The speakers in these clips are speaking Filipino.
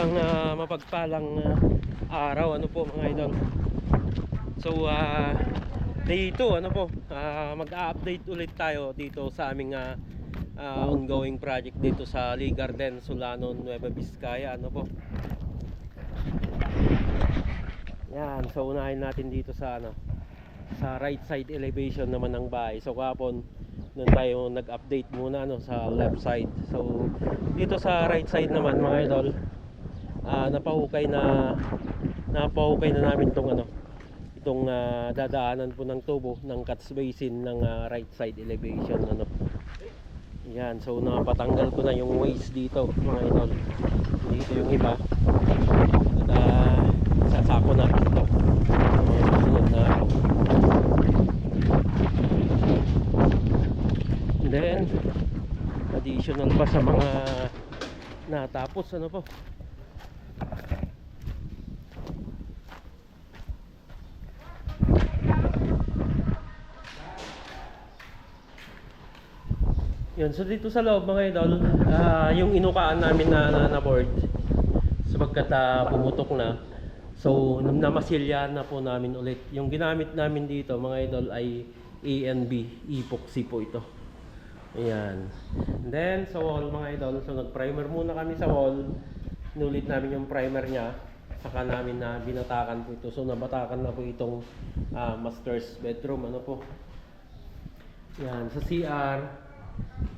Isang ah, mapagpalang ah, araw ano po mga idol. So ah dito ano po, ah, mag-update ulit tayo dito sa aming ah, ah, ongoing project dito sa Lee Garden, Solano, Nueva Vizcaya ano po. Yan, so unahin natin dito sa ano sa right side elevation naman ng bahay. So kahapon doon tayo nag-update muna ano sa left side. So dito sa right side naman mga idol, ah napahukay na napahukay na namin tong ano itong ah, dadaanan po ng tubo ng catch basin ng ah, right side elevation ano. Yan, so napatanggal ko na yung waste dito mga idol. Dito yung iba. At ah, sasako na ito. Mga susunod na then, additional pa sa mga natapos ano po. Yun, so dito sa loob mga idol, ah, yung inukaan namin na, na, na board, sapagkat ah, pumutok na, so nam- namasilya na po namin ulit. Yung ginamit namin dito mga idol ay ANB, epoxy po ito. Ayan. And then sa wall mga idol, so nag-primer muna kami sa wall, inulit namin yung primer niya, saka namin na binatakan po ito. So nabatakan na po itong ah, master's bedroom, ano po. Yan, sa CR,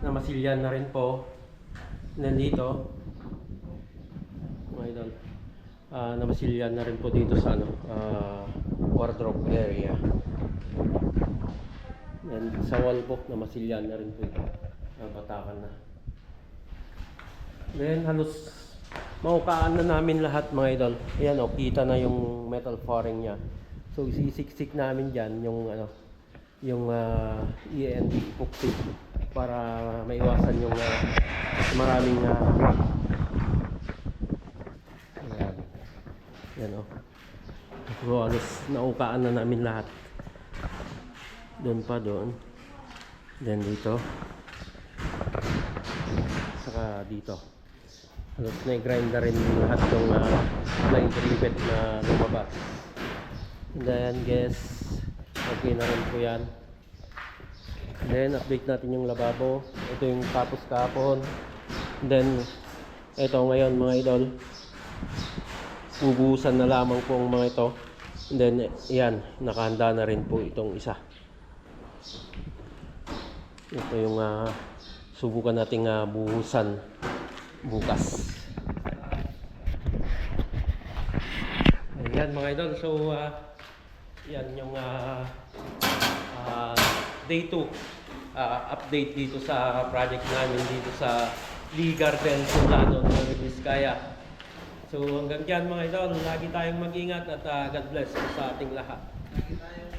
na masilyan na rin po. Nandito, mga idol, ah na masilyan na rin po dito sa ano, ah, wardrobe area. And sa wall na masilyan na rin po ito. Nabatakan na. Then halos maukaan na namin lahat mga idol. Ayan o, kita na yung metal flooring niya. So isisiksik namin dyan yung ano, yung uh, END epoxy para maiwasan yung uh, maraming uh. Ayan. Yan o. So halos naukaan na namin lahat. Doon pa doon. Then dito. Saka dito. Halos na-grind na rin lahat yung uh, line rivet na lumabas. And then guess, okay na rin po yan. Then update natin yung lababo. Ito yung tapos kahapon. Then ito ngayon mga idol. Ubusan na lamang po ang mga ito. Then yan, nakahanda na rin po itong isa. Ito yung ah, subukan nating ah, buhusan bukas. Ayan mga idol. So ah, yan yung ah, ah, day 2 ah, update dito sa project namin dito sa Lee Garden Solano, Nueva Vizcaya. So hanggang dyan mga idol, lagi tayong mag-ingat at ah, God bless sa ating lahat. Lagi tayong